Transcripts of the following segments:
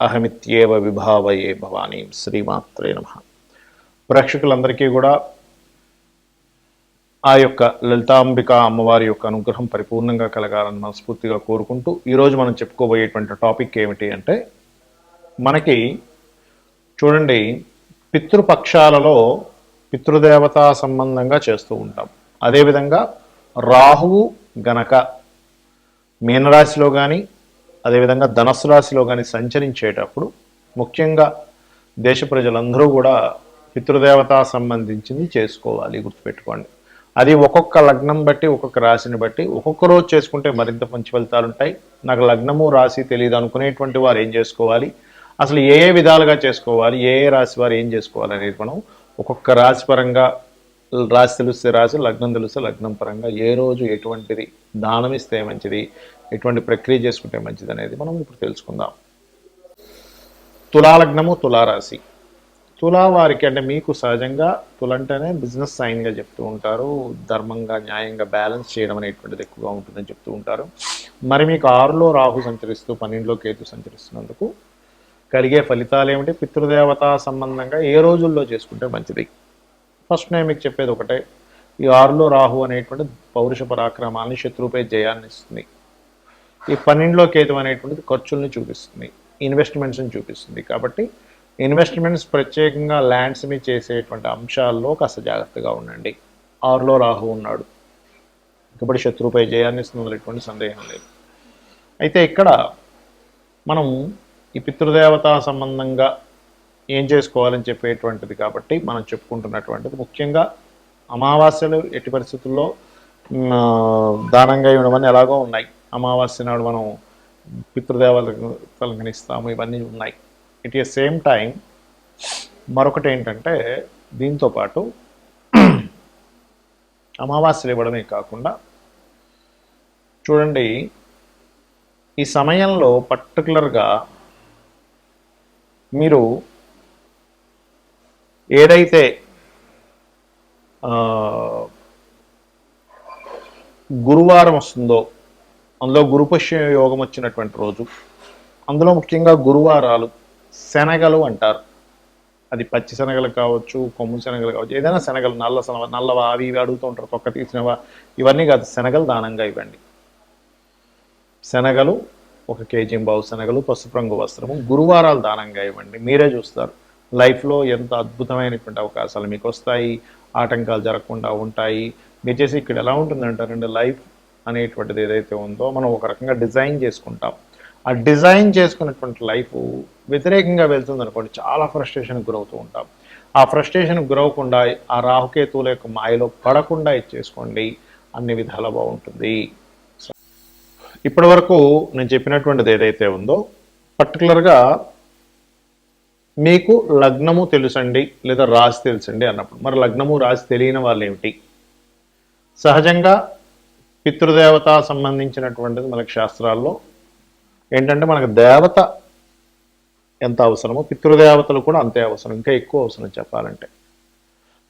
అహమిత్యేవ విభావయే భవానీ. శ్రీమాత్రే నమ. ప్రేక్షకులందరికీ కూడా ఆ యొక్క లలితాంబిక అమ్మవారి యొక్క అనుగ్రహం పరిపూర్ణంగా కలగాలని మనస్ఫూర్తిగా కోరుకుంటూ ఈరోజు మనం చెప్పుకోబోయేటువంటి టాపిక్ ఏమిటి అంటే మనకి చూడండి పితృపక్షాలలో పితృదేవతా సంబంధంగా చేస్తూ ఉంటాం. అదేవిధంగా రాహువు గనక మీనరాశిలో కానీ అదేవిధంగా ధనస్సు రాశిలో కానీ సంచరించేటప్పుడు ముఖ్యంగా దేశ ప్రజలందరూ కూడా పితృదేవతా సంబంధించింది చేసుకోవాలి గుర్తుపెట్టుకోండి. అది ఒక్కొక్క లగ్నం బట్టి ఒక్కొక్క రాశిని బట్టి ఒక్కొక్క రోజు చేసుకుంటే మరింత మంచి ఫలితాలు ఉంటాయి. నాకు లగ్నము రాశి తెలియదు అనుకునేటువంటి వారు ఏం చేసుకోవాలి? అసలు ఏ ఏ విధాలుగా చేసుకోవాలి? ఏ ఏ రాశి వారు ఏం చేసుకోవాలి అనేది మనం ఒక్కొక్క రాశి పరంగా రాశి తెలిస్తే రాశి లగ్నం తెలిస్తే లగ్నం పరంగా ఏ రోజు ఎటువంటిది దానం ఇస్తే మంచిది ఎటువంటి ప్రక్రియ చేసుకుంటే మంచిది అనేది మనం ఇప్పుడు తెలుసుకుందాం. తులాలగ్నము తులారాశి. తులా వారికి అంటే మీకు సహజంగా తులంటేనే బిజినెస్ సైన్గా చెప్తూ ఉంటారు. ధర్మంగా న్యాయంగా బ్యాలెన్స్ చేయడం అనేటువంటిది ఎక్కువగా ఉంటుందని చెప్తూ ఉంటారు. మరి మీకు ఆరులో రాహు సంచరిస్తూ పన్నెండులో కేతు సంచరిస్తున్నందుకు కలిగే ఫలితాలు ఏమిటి? పితృదేవతా సంబంధంగా ఏ రోజుల్లో చేసుకుంటే మంచిది? ఫస్ట్ నేను మీకు చెప్పేది ఒకటే. ఈ ఆరులో రాహు అనేటువంటి పౌరుష పరాక్రమాన్ని శత్రువుపై జయాన్ని ఇస్తుంది. ఈ పన్నెండులో కేతు అనేటువంటిది ఖర్చుల్ని చూపిస్తుంది. ఇన్వెస్ట్మెంట్స్ని చూపిస్తుంది. కాబట్టి ఇన్వెస్ట్మెంట్స్ ప్రత్యేకంగా ల్యాండ్స్ మీద చేసేటువంటి అంశాల్లో కాస్త జాగ్రత్తగా ఉండండి. ఆరులో రాహు ఉన్నాడు. కాబట్టి శత్రువుపై జయాన్ని ఇస్తుంది ఎటువంటి సందేహం లేదు. అయితే ఇక్కడ మనం ఈ పితృదేవతా సంబంధంగా ఏం చేసుకోవాలని చెప్పేటువంటిది కాబట్టి మనం చెప్పుకుంటున్నటువంటిది. ముఖ్యంగా అమావాస్యలు ఎట్టి పరిస్థితుల్లో దానంగా ఇవ్వడం ఎలాగో ఉన్నాయి. అమావాస్య నాడు మనం పితృదేవతలకు తలంకనిస్తాము ఇవన్నీ ఉన్నాయి. ఇట్ ఏ సేమ్ టైం మరొకటి ఏంటంటే దీంతో పాటు అమావాస్యలు ఇవ్వడమే కాకుండా చూడండి ఈ సమయంలో పర్టికులర్గా మీరు ఏదైతే గురువారం వస్తుందో అందులో గురుపశ్చిమ యోగం వచ్చినటువంటి రోజు అందులో ముఖ్యంగా గురువారాలు శనగలు అంటారు. అది పచ్చి శనగలు కావచ్చు కొమ్ము శనగలు కావచ్చు ఏదైనా శనగలు నల్ల శనగ నల్లవా అవి ఇవి అడుగుతూ ఉంటారు తొక్క తీసినవా ఇవన్నీ కాదు శనగలు దానంగా ఇవ్వండి. శనగలు ఒక కేజీ బావు శనగలు పసుపు రంగు వస్త్రము గురువారాలు దానంగా ఇవ్వండి. మీరే చూస్తారు. లైఫ్లో ఎంత అద్భుతమైనటువంటి అవకాశాలు మీకు వస్తాయి ఆటంకాలు జరగకుండా ఉంటాయి. మీరు చేసి ఇక్కడ ఎలా ఉంటుందంటారంటే లైఫ్ అనేటువంటిది ఏదైతే ఉందో మనం ఒక రకంగా డిజైన్ చేసుకుంటాం. ఆ డిజైన్ చేసుకున్నటువంటి లైఫ్ వ్యతిరేకంగా వెళ్తుంది అనుకోండి చాలా ఫ్రస్ట్రేషన్కి గురవుతూ ఉంటాం. ఆ ఫ్రస్ట్రేషన్కి గురవకుండా ఆ రాహుకేతువుల యొక్క మాయలో పడకుండా ఇచ్చేసుకోండి. అన్ని విధాలా బాగుంటుంది. ఇప్పటి వరకు నేను చెప్పినటువంటిది ఏదైతే ఉందో పర్టికులర్గా మీకు లగ్నము తెలుసండి లేదా రాశి తెలుసండి అన్నప్పుడు. మరి లగ్నము రాశి తెలియని వాళ్ళు ఏమిటి సహజంగా పితృదేవత సంబంధించినటువంటిది మనకి శాస్త్రాల్లో ఏంటంటే మనకు దేవత ఎంత అవసరమో పితృదేవతలు కూడా అంతే అవసరం ఇంకా ఎక్కువ అవసరం చెప్పాలంటే.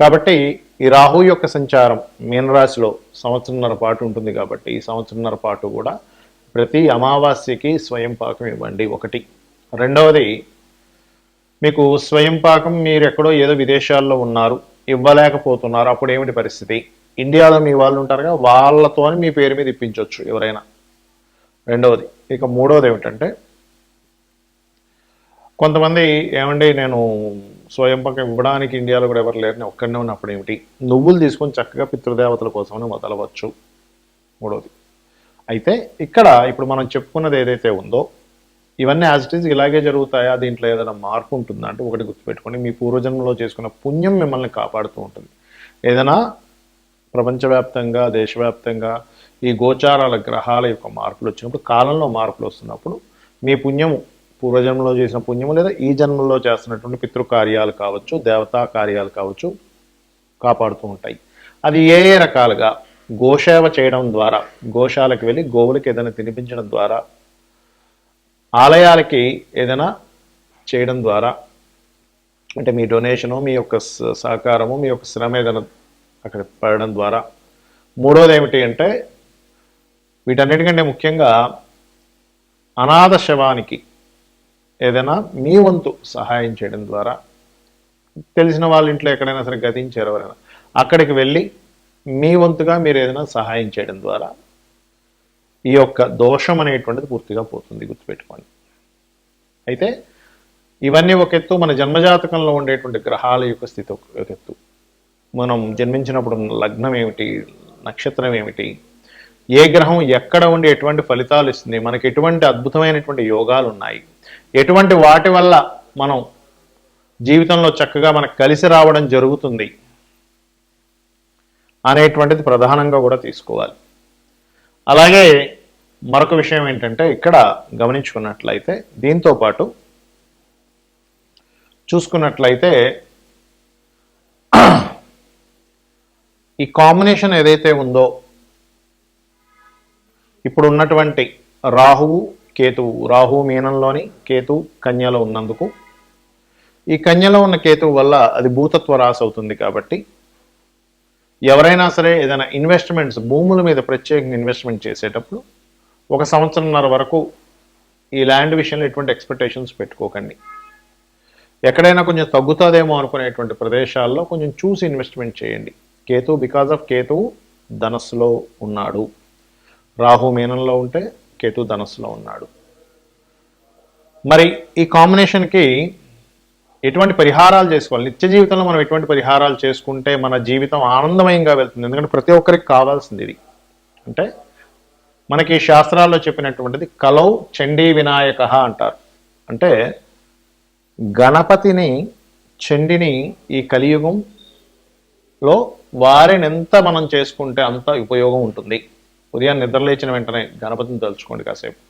కాబట్టి ఈ రాహు యొక్క సంచారం మీనరాశిలో సంవత్సరంన్నర పాటు ఉంటుంది కాబట్టి ఈ సంవత్సరంన్నర పాటు కూడా ప్రతి అమావాస్యకి స్వయం పాకం ఇవ్వండి ఒకటి. రెండవది మీకు స్వయం పాకం మీరు ఎక్కడో ఏదో విదేశాల్లో ఉన్నారు ఇవ్వలేకపోతున్నారు. అప్పుడు ఏమిటి పరిస్థితి? ఇండియాలో మీ వాళ్ళు ఉంటారుగా వాళ్ళతో మీ పేరు మీద ఇప్పించవచ్చు ఎవరైనా. రెండవది ఇక మూడవది ఏమిటంటే కొంతమంది ఏమండి నేను స్వయం పక్కన ఇవ్వడానికి ఇండియాలో కూడా ఎవరు లేరు నేను ఒక్కడనే ఉన్నప్పుడు ఏమిటి? నువ్వులు తీసుకొని చక్కగా పితృదేవతల కోసమని మొదలవచ్చు. మూడవది అయితే ఇక్కడ ఇప్పుడు మనం చెప్పుకున్నది ఏదైతే ఉందో ఇవన్నీ యాజ్ ఇట్ ఈజ్ ఇలాగే జరుగుతాయా? దీంట్లో ఏదైనా మార్పు ఉంటుందా? అంటే ఒకటి గుర్తుపెట్టుకోండి. మీ పూర్వజన్మలో చేసుకున్న పుణ్యం మిమ్మల్ని కాపాడుతూ ఉంటుంది. ఏదైనా ప్రపంచవ్యాప్తంగా దేశవ్యాప్తంగా ఈ గోచారాల గ్రహాల యొక్క మార్పులు వచ్చినప్పుడు కాలంలో మార్పులు వస్తున్నప్పుడు మీ పుణ్యము పూర్వజన్మలో చేసిన పుణ్యము లేదా ఈ జన్మలో చేస్తున్నటువంటి పితృకార్యాలు కావచ్చు దేవతా కార్యాలు కావచ్చు కాపాడుతూ ఉంటాయి. అది ఏ ఏ రకాలుగా? గోసేవ చేయడం ద్వారా గోశాలకు వెళ్ళి గోవులకు ఏదైనా తినిపించడం ద్వారా ఆలయాలకి ఏదైనా చేయడం ద్వారా అంటే మీ డొనేషను మీ యొక్క సహకారము మీ యొక్క శ్రమ ఏదైనా అక్కడ పడడం ద్వారా. మూడోది ఏమిటి అంటే వీటన్నిటికంటే ముఖ్యంగా అనాథ శవానికి ఏదైనా మీ వంతు సహాయం చేయడం ద్వారా తెలిసిన వాళ్ళ ఇంట్లో ఎక్కడైనా సరే గతించారు ఎవరైనా అక్కడికి వెళ్ళి మీ వంతుగా మీరు ఏదైనా సహాయం చేయడం ద్వారా ఈ యొక్క దోషం అనేటువంటిది పూర్తిగా పోతుంది గుర్తుపెట్టుకోండి. అయితే ఇవన్నీ ఒక ఎత్తు మన జన్మజాతకంలో ఉండేటువంటి గ్రహాల యొక్క స్థితి ఒక ఎత్తు. మనం జన్మించినప్పుడు ఉన్న లగ్నం ఏమిటి నక్షత్రం ఏమిటి ఏ గ్రహం ఎక్కడ ఉండి ఎటువంటి ఫలితాలు ఇస్తుంది మనకి ఎటువంటి అద్భుతమైనటువంటి యోగాలు ఉన్నాయి ఎటువంటి వాటి వల్ల మనం జీవితంలో చక్కగా మనకు కలిసి రావడం జరుగుతుంది అనేటువంటిది ప్రధానంగా కూడా తీసుకోవాలి. అలాగే మరొక విషయం ఏంటంటే ఇక్కడ గమనించుకున్నట్లయితే దీంతో పాటు చూసుకున్నట్లయితే ఈ కాంబినేషన్ ఏదైతే ఉందో ఇప్పుడు ఉన్నటువంటి రాహువు కేతువు రాహువు మీనంలోని కేతు కన్యలో ఉన్నందుకు ఈ కన్యలో ఉన్న కేతువు వల్ల అది భూతత్వ రాశి అవుతుంది కాబట్టి ఎవరైనా సరే ఏదైనా ఇన్వెస్ట్మెంట్స్ భూముల మీద ప్రత్యేకంగా ఇన్వెస్ట్మెంట్ చేసేటప్పుడు ఒక సంవత్సరంన్నర వరకు ఈ ల్యాండ్ విషయంలో ఎటువంటి ఎక్స్పెక్టేషన్స్ పెట్టుకోకండి. ఎక్కడైనా కొంచెం తగ్గుతుందేమో అనుకునేటువంటి ప్రదేశాల్లో కొంచెం చూసి ఇన్వెస్ట్మెంట్ చేయండి. కేతు బికాజ్ ఆఫ్ కేతు ధనస్సులో ఉన్నాడు. రాహు మీనంలో ఉంటే కేతు ధనస్సులో ఉన్నాడు. మరి ఈ కాంబినేషన్కి ఎటువంటి పరిహారాలు చేసుకోవాలి? నిత్య జీవితంలో మనం ఎటువంటి పరిహారాలు చేసుకుంటే మన జీవితం ఆనందమయంగా వెళ్తుంది? ఎందుకంటే ప్రతి ఒక్కరికి కావాల్సింది ఇది. అంటే మనకి శాస్త్రాల్లో చెప్పినటువంటిది కలౌ చండీ వినాయక అంటారు. అంటే గణపతిని చండిని ఈ కలియుగంలో వారిని ఎంత మనం చేసుకుంటే అంత ఉపయోగం ఉంటుంది. ఉదయం నిద్రలేచిన వెంటనే గణపతిని తలుచుకోండి కాసేపు.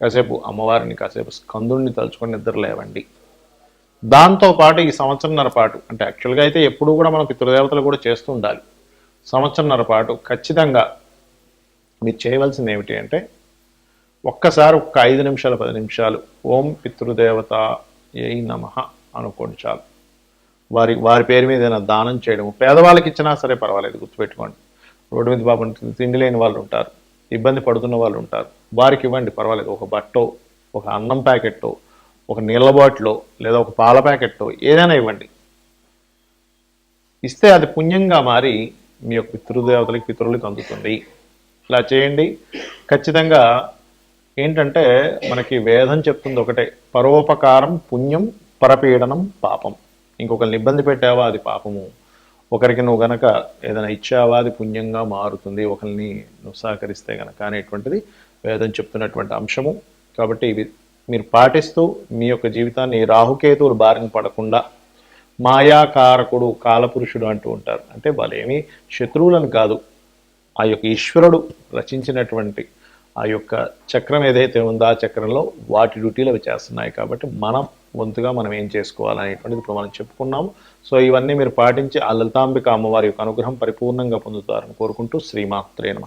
కాసేపు అమ్మవారిని కాసేపు స్కందుడిని తలుచుకొని నిద్ర లేవండి. దాంతో పాటు ఈ సంవత్సరంన్నర పాటు అంటే యాక్చువల్గా అయితే ఎప్పుడూ కూడా మనం పితృదేవతలు కూడా చేస్తూ ఉండాలి సంవత్సరంన్నర పాటు ఖచ్చితంగా మీరు చేయవలసింది ఏమిటి అంటే ఒక్కసారి ఒక్క ఐదు నిమిషాలు పది నిమిషాలు ఓం పితృదేవత ఏ నమ అనుకోండి చాలు. వారి వారి పేరు మీద ఏదైనా దానం చేయడం పేదవాళ్ళకి ఇచ్చినా సరే పర్వాలేదు గుర్తుపెట్టుకోండి. రోడ్డు మీద పాపం తిండి లేని వాళ్ళు ఉంటారు ఇబ్బంది పడుతున్న వాళ్ళు ఉంటారు వారికి ఇవ్వండి పర్వాలేదు ఒక బట్టో ఒక అన్నం ప్యాకెట్టో ఒక నీళ్ళ బాటిలో లేదా ఒక పాల ప్యాకెట్లో ఏదైనా ఇవ్వండి. ఇస్తే అది పుణ్యంగా మారి మీ యొక్క పితృదేవతలకి పితరులకు అందుతుంది. ఇలా చేయండి. ఖచ్చితంగా ఏంటంటే మనకి వేదం చెప్తుంది ఒకటే పరోపకారం పుణ్యం పరపీడనం పాపం. ఇంకొకరిని ఇబ్బంది పెట్టావా అది పాపము. ఒకరికి నువ్వు గనక ఏదైనా ఇచ్చావా అది పుణ్యంగా మారుతుంది ఒకరిని నువ్వు సహకరిస్తే గనక అనేటువంటిది వేదం చెప్తున్నటువంటి అంశము. కాబట్టి ఇవి మీరు పాటిస్తూ మీ యొక్క జీవితాన్ని రాహుకేతువులు బారిన పడకుండా మాయాకారకుడు కాలపురుషుడు అంటూ ఉంటారు. అంటే వాళ్ళేమి శత్రువులను కాదు. ఆ యొక్క ఈశ్వరుడు రచించినటువంటి ఆ యొక్క చక్రం ఏదైతే ఉందో ఆ చక్రంలో వాటి డ్యూటీలు అవి చేస్తున్నాయి. కాబట్టి మనం వంతుగా మనం ఏం చేసుకోవాలనేటువంటిది ఇప్పుడు మనం చెప్పుకున్నాము. సో ఇవన్నీ మీరు పాటించి ఆ లలితాంబిక అమ్మవారి యొక్క అనుగ్రహం పరిపూర్ణంగా పొందుతారని కోరుకుంటూ శ్రీమాత్రే నమ.